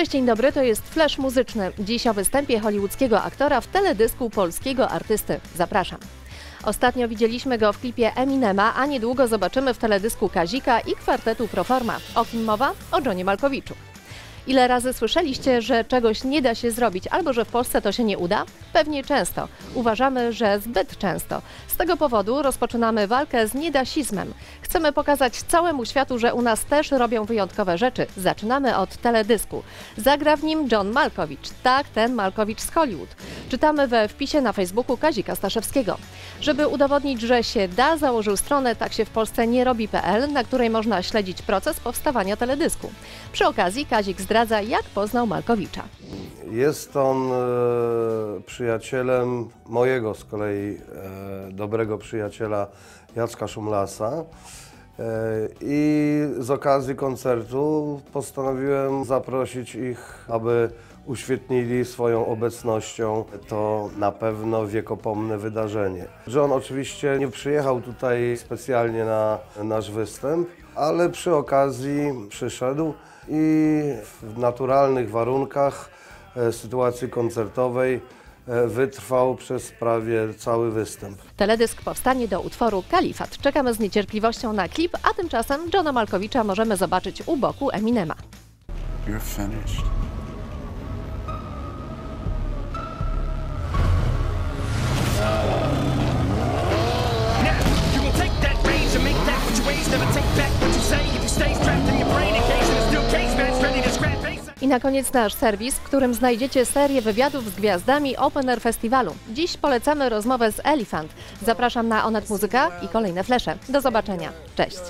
Cześć, dzień dobry, to jest Flash Muzyczny. Dziś o występie hollywoodzkiego aktora w teledysku polskiego artysty. Zapraszam. Ostatnio widzieliśmy go w klipie Eminema, a niedługo zobaczymy w teledysku Kazika i kwartetu Proforma. O kim mowa? O Johnie Malkowiczu. Ile razy słyszeliście, że czegoś nie da się zrobić albo że w Polsce to się nie uda? Pewnie często. Uważamy, że zbyt często. Z tego powodu rozpoczynamy walkę z niedasizmem. Chcemy pokazać całemu światu, że u nas też robią wyjątkowe rzeczy. Zaczynamy od teledysku. Zagra w nim John Malkowicz. Tak, ten Malkowicz z Hollywood. Czytamy we wpisie na Facebooku Kazika Staszewskiego. Żeby udowodnić, że się da, założył stronę tak się w Polsce nie robi.pl, na której można śledzić proces powstawania teledysku. Przy okazji Kazik zdradza, jak poznał Malkowicza. Jest on e, przyjacielem mojego z kolei e, dobrego przyjaciela Jacka Szumlasa. E, I z okazji koncertu postanowiłem zaprosić ich, aby uświetnili swoją obecnością to na pewno wiekopomne wydarzenie. John oczywiście nie przyjechał tutaj specjalnie na nasz występ, ale przy okazji przyszedł i w naturalnych warunkach e, sytuacji koncertowej wytrwał przez prawie cały występ. Teledysk powstanie do utworu Kalifat. Czekamy z niecierpliwością na klip, a tymczasem Johna Malkowicza możemy zobaczyć u boku Eminema. You're finished. Now, you gon' take that range and make that what you ways. Never take back what you say. If you stay strapped I na koniec nasz serwis, w którym znajdziecie serię wywiadów z gwiazdami Open Air Festiwalu. Dziś polecamy rozmowę z Elephant. Zapraszam na Onet Muzyka i kolejne flesze. Do zobaczenia. Cześć.